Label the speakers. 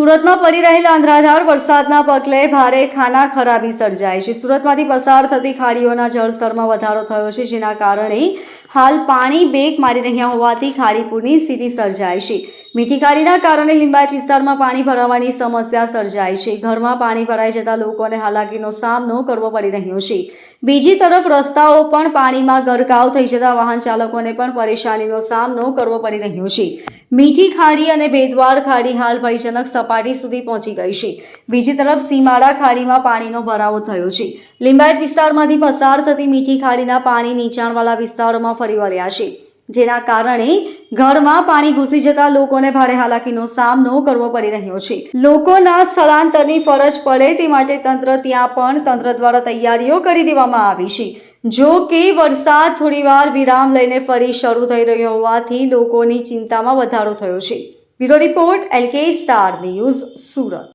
Speaker 1: સુરતમાં પડી રહેલા અંધરાધાર વરસાદના પગલે ભારે ખાના ખરાબી સર્જાય છે. સુરતમાંથી પસાર થતી ખાડીઓના જળસ્તરમાં વધારો થયો છે, જેના કારણે હાલ પાણી બેક મારી રહ્યા હોવાથી ખાડીપુરની સ્થિતિ સર્જાય છે. મીઠી ખાડીના કારણે લિંબાયત વિસ્તારમાં પાણી ભરાવાની સમસ્યા સર્જાય છે. ઘરમાં પાણી ભરાઈ જતા લોકોને હાલાકીનો સામનો કરવો પડી રહ્યો છે. બીજી તરફ રસ્તાઓ પણ પાણીમાં ગરકાવ થઈ જતા વાહન ચાલકોને પણ પરેશાનીનો સામનો કરવો પડી રહ્યો છે. મીઠી ખાડી અને ભેદવાર ખાડી હાલ ભયજનક સપાટી સુધી પહોંચી ગઈ છે. બીજી તરફ સીમાડા ખાડીમાં પાણીનો ભરાવો થયો છે. લિંબાયત વિસ્તારમાંથી પસાર થતી મીઠી ખાડીના પાણી નીચાણવાળા વિસ્તારોમાં ફરી વળ્યા છે. જેના કારણે ઘરમાં પાણી ઘૂસી જતા લોકોને ભારે હાલાકીનો સામનો કરવો પડી રહ્યો છે. લોકોના સ્થળાંતરની ફરજ પડે તે માટે તંત્ર ત્યાં પણ તંત્ર દ્વારા તૈયારીઓ કરી દેવામાં આવી છે. જો કે વરસાદ થોડીવાર વિરામ લઈને ફરી શરૂ થઈ રહ્યો હોવાથી લોકોની ચિંતામાં વધારો થયો છે. Bureau report L K star news Surat.